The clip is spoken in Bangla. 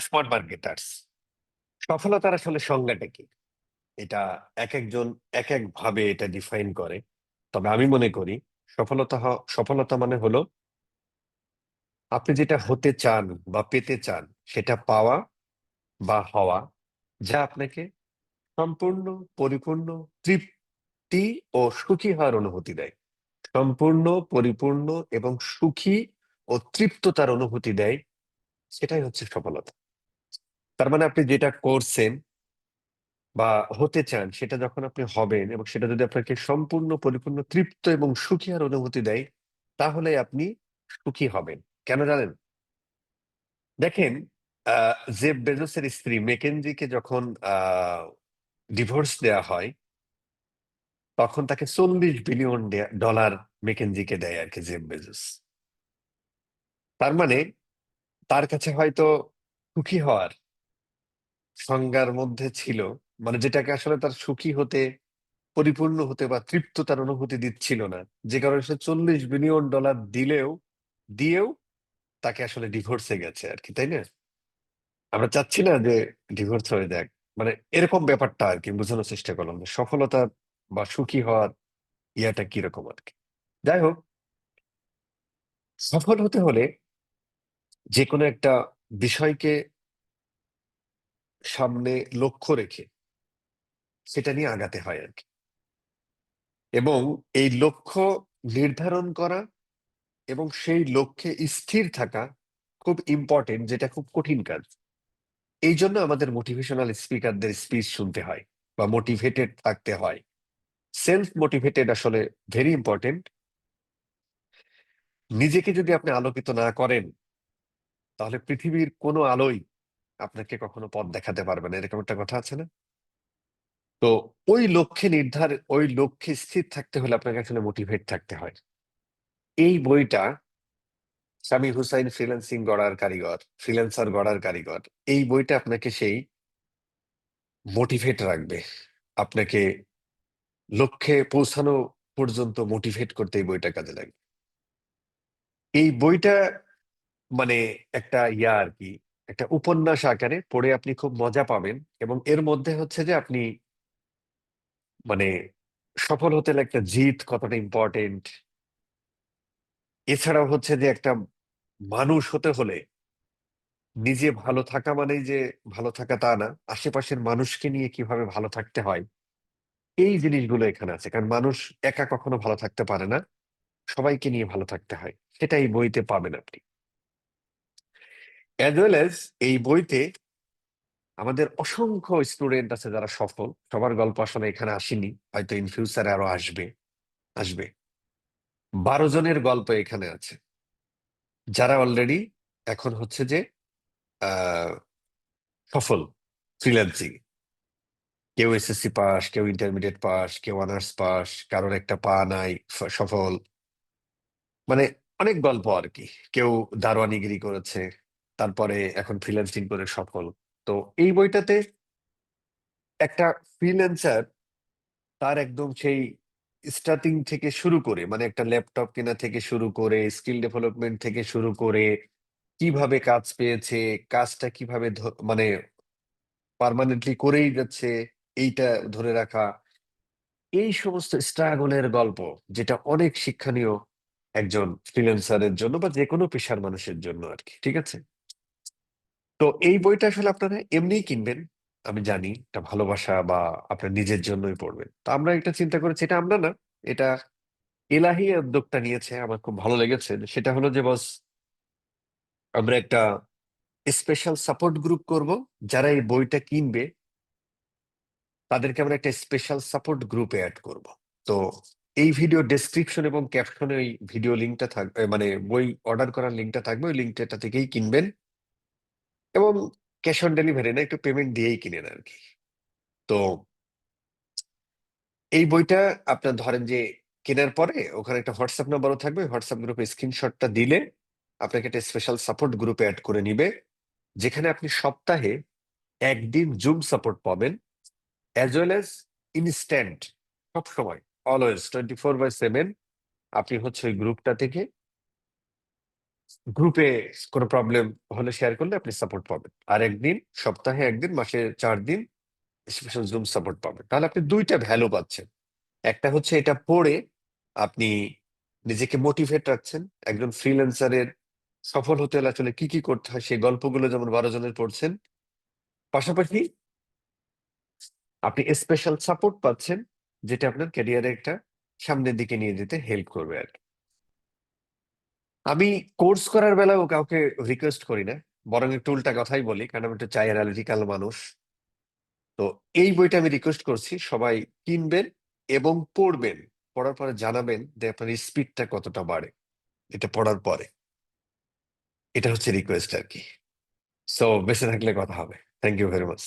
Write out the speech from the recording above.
স্মার্ট মার্কেটার্স সফলতার আসলে সংজ্ঞাটা কি? এটা এক একজন এক এক ভাবে এটা ডিফাইন করে। তবে আমি মনে করি সফলতা সফলতা মানে হলো আপনি যেটা হতে চান বা পেতে চান সেটা পাওয়া বা হওয়া, যা আপনাকে সম্পূর্ণ, পরিপূর্ণ তৃপ্তি ও সুখী হওয়ার অনুভূতি দেয়। সম্পূর্ণ, পরিপূর্ণ এবং সুখী ও তৃপ্ততার অনুভূতি দেয় সেটাই হচ্ছে সফলতা। তার মানে আপনি যেটা করছেন বা হতে চান, সেটা যখন আপনি হবেন এবং সেটা যদি আপনাকে সম্পূর্ণ, পরিপূর্ণ, তৃপ্ত এবং সুখী আর অনুভূতি দেয়, তাহলে আপনি সুখী হবেন। কেন জানেন? দেখেন জেফ বেজোসের স্ত্রী মেকেনজিকে যখন ডিভোর্স দেয়া হয়, তখন তাকে চল্লিশ বিলিয়ন ডলার মেকেনজিকে দেয় আর কি জেফ বেজোস। তার মানে তার কাছে হয়তো সুখী হওয়ার সংজ্ঞার মধ্যে ছিল। মানে যেটাকে আসলে তার সুখী হতে পরিপূর্ণ হতে বা তৃপ্ত তার অনুভূতি দিচ্ছিল না। যে কারণে সে চল্লিশ বিলিয়ন ডলার দিলেও, দিয়েও তাকে আসলে ডিভোর্সে গেছে আর কি, তাই না? আমরা চাচ্ছি না যে ডিভোর্স হয়ে যাক। মানে এরকম ব্যাপারটা আর কি, বোঝানোর চেষ্টা করলাম সফলতা বা সুখী হওয়ার ইয়াটা কীরকম আর কি। যাই হোক, সফল হতে হলে যে কোনো একটা বিষয়কে সামনে লক্ষ্য রেখে সেটা নিয়ে আগাতে হয় আর কি। এবং এই লক্ষ্য নির্ধারণ করা এবং সেই লক্ষ্যে স্থির থাকা খুব ইম্পর্টেন্ট যেটা খুব কঠিন কাজ। এই জন্য আমাদের মোটিভেশনাল স্পিকারদের স্পিচ শুনতে হয় বা মোটিভেটেড থাকতে হয়। সেলফ মোটিভেটেড আসলে ভেরি ইম্পর্টেন্ট নিজেকে যদি আপনি আলোকিত না করেন তাহলে পৃথিবীর কোনো আলোই আপনাকে কখনো পথ দেখাতে পারবে না, এরকম একটা কথা আছে না? তো ওই লক্ষ্যে নির্ধার, ওই লক্ষ্যে স্থির থাকতে হলে আপনাকে আসলে মোটিভেট থাকতে হয়। এই বইটা স্বামী হুসাইন ফ্রিল্যান্সিং গড়ার কারিগর, ফ্রিল্যান্সার গড়ার কারিগর, এই বইটা আপনাকে সেই মোটিভেট রাখবে। আপনাকে লক্ষ্যে পৌঁছানো পর্যন্ত মোটিভেট করতে এই বইটা কাজে লাগবে। এই বইটা মানে একটা ইয়া আর কি একটা উপন্যাস আকারে পড়ে আপনি খুব মজা পাবেন এবং এর মধ্যে হচ্ছে যে আপনি মানে সফল হতে একটা জিত কতটা ইম্পর্টেন্ট এছাড়াও হচ্ছে যে একটা মানুষ হতে হলে নিজে ভালো থাকা মানেই যে ভালো থাকা তা না, আশেপাশের মানুষকে নিয়ে কীভাবে ভালো থাকতে হয়, এই জিনিসগুলো এখানে আছে। কারণ মানুষ একা কখনো ভালো থাকতে পারে না, সবাইকে নিয়ে ভালো থাকতে হয় সেটা এই বইতে পাবেন আপনি। অ্যাজ ওয়েল এজ এই বইতে আমাদের অসংখ্য স্টুডেন্ট আছে যারা সফল। সবার গল্প আসলে এখানে আসেনি, হয়তো ইন ফিউচারে আরও আসবে আসবে। বারো জনের গল্প এখানে আছে। যারা অলরেডি এখন হচ্ছে যে সফল ফ্রিল্যান্সিং কেউ এসএসসি পাস, কেউ ইন্টারমিডিয়েট পাস, কেউ অনার্স পাস, কারোর একটা পা নাই সফল। মানে অনেক গল্প আর কি। কেউ দারোয়ানিগিরি করেছে তারপরে এখন ফ্রিল্যান্সিং করে সফল। তো এই বইটাতে একটা ফ্রিল্যান্সার তার একদম সেই স্টার্টিং থেকে শুরু করে মানে একটা ল্যাপটপ কেনা থেকে শুরু করে স্কিল ডেভেলপমেন্ট থেকে শুরু করে, কীভাবে কাজ পেয়েছে, কাজটা কীভাবে মানে পার্মানেন্টলি করেই যাচ্ছে, এইটা ধরে রাখা। এই সমস্ত স্ট্রাগলের গল্প যেটা অনেক শিক্ষণীয় একজন ফ্রিল্যান্সারের জন্য বা যে কোনো পেশার মানুষের জন্য আর কি, ঠিক আছে? তো এই বইটা আসলে আপনারা এমনিই কিনবেন, আমি জানি এটা ভালোবাসা বা আপনার নিজের জন্যই পড়বেন। তো আমরা একটা চিন্তা করেছি, এটা আমরা না, এটা এলাহি উদ্যোগটা নিয়েছে, আমার খুব ভালো লেগেছে। সেটা হলো যে বস আমরা একটা স্পেশাল সাপোর্ট গ্রুপ করব, যারা এই বইটা কিনবে, তাদেরকে আমরা একটা স্পেশাল সাপোর্ট গ্রুপে অ্যাড করব। তো এই ভিডিও ডেসক্রিপশন এবং ক্যাপশনে ওই ভিডিও লিঙ্কটা থাকবে মানে বই অর্ডার করার লিঙ্কটা থাকবে, ওই লিঙ্কটা থেকেই কিনবেন। এবং ক্যাশ অন ডেলিভারি না, একটু পেমেন্ট দিয়েই কিনেন আর কি তো এই বইটা আপনার ধরেন যে কেনার পরে ওখানে একটা হোয়াটসঅ্যাপ নাম্বারও থাকবে হোয়াটসঅ্যাপ গ্রুপে স্ক্রিনশটটা দিলে আপনাকে একটা স্পেশাল সাপোর্ট গ্রুপে অ্যাড করে নিবে, যেখানে আপনি সপ্তাহে একদিন জুম সাপোর্ট পাবেন অ্যাজ ওয়েল অ্যাজ ইনস্ট্যান্ট সবসময় always twenty four by seven আপনি হচ্ছে ওই গ্রুপটা থেকে গ্রুপে কোনো প্রবলেম হলে শেয়ার করলে আপনি সাপোর্ট পাবেন। আর একদিন, সপ্তাহে একদিন, মাসে চার দিন স্পেশাল জুম সাপোর্ট পাবেন। তাহলে আপনি দুইটা ভ্যালু পাচ্ছেন। একটা হচ্ছে এটা পড়ে আপনি নিজেকে মোটিভেট রাখছেন। একজন ফ্রিল্যান্সারের সফল হতে হলে আসলে কি কি করতে হয়, সেই গল্পগুলো যেমন বারো জনের পড়ছেন। পাশাপাশি আপনি স্পেশাল সাপোর্ট পাচ্ছেন, যেটা আপনার ক্যারিয়ারে একটা সামনের দিকে নিয়ে যেতে হেল্প করবে আর কি। আমি কোর্স করার বেলাও কাউকে রিকোয়েস্ট করি না। বরং একটু উল্টা কথাই বলি, কারণ আমি একটু চাই অ্যানালিটিক্যাল মানুষ। তো এই বইটা আমি রিকোয়েস্ট করছি, সবাই কিনবেন এবং পড়বেন। পড়ার পরে জানাবেন যে আপনার স্পিডটা কতটা বাড়ে। এটা পড়ার পরে। এটা হচ্ছে রিকোয়েস্ট আর কি। সো বেঁচে থাকলে কথা হবে। Thank you very much